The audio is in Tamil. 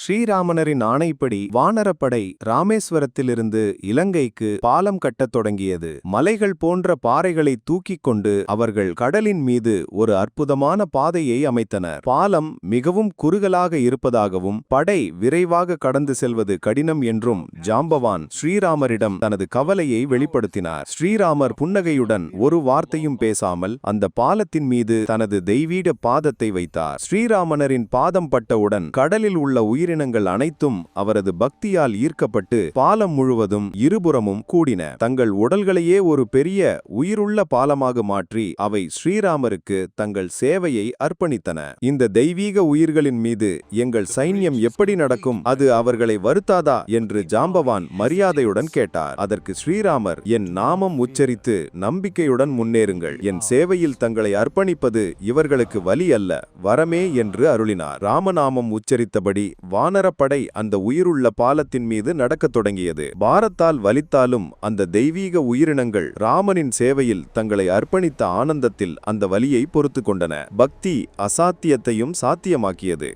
ஸ்ரீராமனரின் ஆணைப்படி வானரப்படை ராமேஸ்வரத்திலிருந்து இலங்கைக்கு பாலம் கட்டத் தொடங்கியது. மலைகள் போன்ற பாறைகளை தூக்கிக் கொண்டு அவர்கள் கடலின் மீது ஒரு அற்புதமான பாதையை அமைத்தனர். பாலம் மிகவும் குறுகலாக இருப்பதாகவும் படை விரைவாக கடந்து செல்வது கடினம் என்றும் ஜாம்பவான் ஸ்ரீராமரிடம் தனது கவலையை வெளிப்படுத்தினார். ஸ்ரீராமர் புன்னகையுடன் ஒரு வார்த்தையும் பேசாமல் அந்த பாலத்தின் மீது தனது தெய்வீக பாதத்தை வைத்தார். ஸ்ரீராமனரின் பாதம் பட்டவுடன் கடலில் உள்ள உயிரினங்கள் அனைத்தும் அவரது பக்தியால் ஈர்க்கப்பட்டு பாலம் முழுவதும் இருபுறமும் கூடின. தங்கள் உடல்களையே ஒரு பெரிய உயிருள்ள பாலமாக மாற்றி அவை ஸ்ரீராமருக்கு தங்கள் சேவையை அர்ப்பணித்தன. இந்த தெய்வீக உயிர்களின் மீது எங்கள் சைன்யம் எப்படி நடக்கும் அது அவர்களை வருத்தாதா? என்று ஜாம்பவான் மரியாதையுடன் கேட்டார். அதற்கு ஸ்ரீராமர் என் நாமம் உச்சரித்து நம்பிக்கையுடன் முன்னேறுங்கள். என் சேவையில் தங்களை அர்ப்பணிப்பது இவர்களுக்கு வலி அல்ல வரமே என்று அருளினார். ராமநாமம் உச்சரித்தபடி வானரப்படை அந்த உயிருள்ள பாலத்தின் மீது நடக்கத் தொடங்கியது. பாரத்தால் வலித்தாலும் அந்த தெய்வீக உயிரினங்கள் ராமனின் சேவையில் தங்களை அர்ப்பணித்த ஆனந்தத்தில் அந்த வலியை பொறுத்து கொண்டன. பக்தி அசாத்தியத்தையும் சாத்தியமாக்கியது.